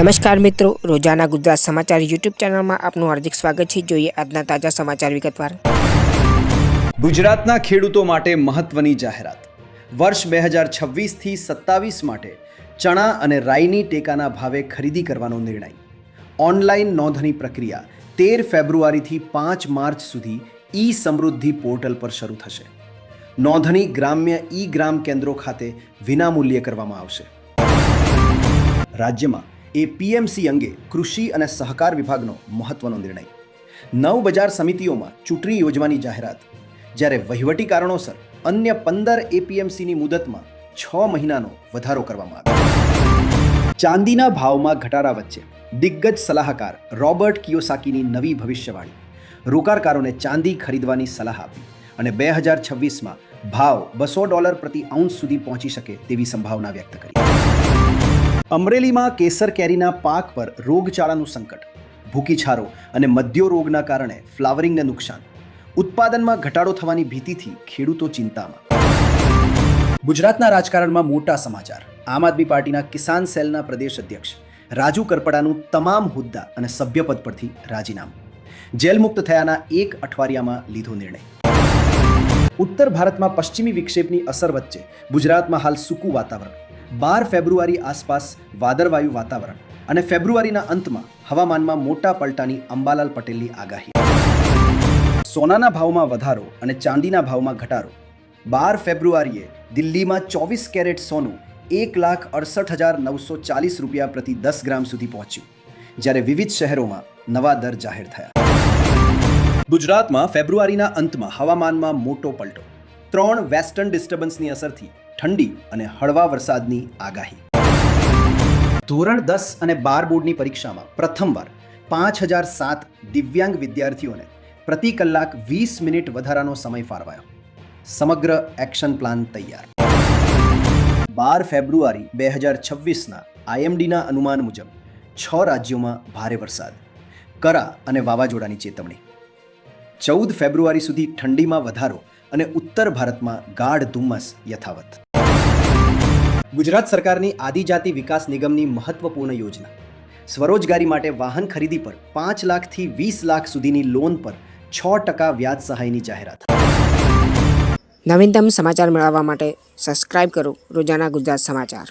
નમસ્કાર મિત્રો, રોજાના ગુજરાત સમાચાર યુટ્યુબ ચેનલમાં આપનું હાર્દિક સ્વાગત છે. જોઈએ આજના તાજા સમાચાર વિગતવાર. ગુજરાતના ખેડૂતો માટે મહત્વની જાહેરાત. વર્ષ બે હજાર છવ્વીસથી સત્તાવીસ માટે ચણા અને રાઈની ટેકાના ભાવે ખરીદી કરવાનો નિર્ણય. ઓનલાઈન નોંધણી પ્રક્રિયા તેર ફેબ્રુઆરીથી પાંચ માર્ચ સુધી ઈ સમૃદ્ધિ પોર્ટલ પર શરૂ થશે. નોંધણી ગ્રામ્ય ઈ ગ્રામ કેન્દ્રો ખાતે વિનામૂલ્યે કરવામાં આવશે. રાજ્યમાં એ પીએમસી અંગે કૃષિ અને સહકાર વિભાગનો મહત્વનો નિર્ણય. નવ બજાર સમિતિઓમાં ચૂંટણી યોજવાની જાહેરાત. જ્યારે વહીવટી કારણોસર અન્ય પંદર એપીએમસીની મુદતમાં છ મહિનાનો વધારો કરવામાં આવ્યો. ચાંદીના ભાવમાં ઘટાડા વચ્ચે દિગ્ગજ સલાહકાર રોબર્ટ કિયોસાકીની નવી ભવિષ્યવાણી. રોકાણકારોને ચાંદી ખરીદવાની સલાહ આપી અને બે હજાર છવ્વીસમાં ભાવ બસો ડોલર પ્રતિ આઉન્સ સુધી પહોંચી શકે તેવી સંભાવના વ્યક્ત કરી. અમરેલીમાં કેસર કેરીના પાક પર રોગચાળાનું સંકટ ભૂકીછારો અને મદ્યો રોગના કારણે ફ્લાવરિંગને નુકસાન. ઉત્પાદનમાં ઘટાડો થવાની ભીતિથી ખેડૂતો ચિંતામાં. ગુજરાતના રાજકારણમાં મોટા સમાચાર. આમ આદમી પાર્ટીના કિસાન સેલના પ્રદેશ અધ્યક્ષ રાજુ કરપડાનું તમામ હોદ્દા અને સભ્યપદ પરથી રાજીનામું. જેલમુક્ત થયાના એક અઠવાડિયામાં લીધો નિર્ણય. ઉત્તર ભારતમાં પશ્ચિમી વિક્ષેપની અસર વચ્ચે ગુજરાતમાં હાલ સૂકું વાતાવરણ. બાર ફેબ્રુઆરી આસપાસ વાદળવાયુ વાતાવરણ અને ફેબ્રુઆરીના અંતમાં હવામાનમાં મોટા પલટાની અંબાલાલ પટેલની આગાહી. સોનાના ભાવમાં વધારો અને ચાંદીના ભાવમાં ઘટાડો. બાર ફેબ્રુઆરીએ દિલ્હીમાં ચોવીસ કેરેટ સોનું એક લાખ અડસઠ હજાર નવસો ચાલીસ રૂપિયા પ્રતિ દસ ગ્રામ સુધી પહોંચ્યું, જ્યારે વિવિધ શહેરોમાં નવા દર જાહેર થયા. ગુજરાતમાં ફેબ્રુઆરીના અંતમાં હવામાનમાં મોટો પલટો. ત્રણ વેસ્ટર્ન ડિસ્ટર્બન્સની અસરથી ઠંડી અને હળવા વરસાદની આગાહી. ધોરણ દસ અને બાર બોર્ડની પરીક્ષામાં પ્રથમવાર પાંચ હજાર સાત દિવ્યાંગ વિદ્યાર્થીઓને પ્રતિ કલાક વીસ મિનિટ વધારાનો સમય ફાળવાયો. સમગ્ર એક્શન પ્લાન તૈયાર. બાર ફેબ્રુઆરી બે હજાર છવ્વીસના આઈએમડીના અનુમાન મુજબ છ રાજ્યોમાં ભારે વરસાદ, કરા અને વાવાઝોડાની ચેતવણી. ચૌદ ફેબ્રુઆરી સુધી ઠંડીમાં વધારો અને ઉત્તર ભારતમાં ગાઢ ધુમ્મસ યથાવત. ગુજરાત સરકારની આદિજાતિ વિકાસ નિગમની મહત્વપૂર્ણ યોજના. સ્વરોજગારી માટે વાહન ખરીદી પર પાંચ લાખથી વીસ લાખ સુધીની લોન પર છ ટકા વ્યાજ સહાયની જાહેરાત. નવીનતમ સમાચાર મેળવવા માટે સબસ્ક્રાઇબ કરો રોજાના ગુજરાત સમાચાર.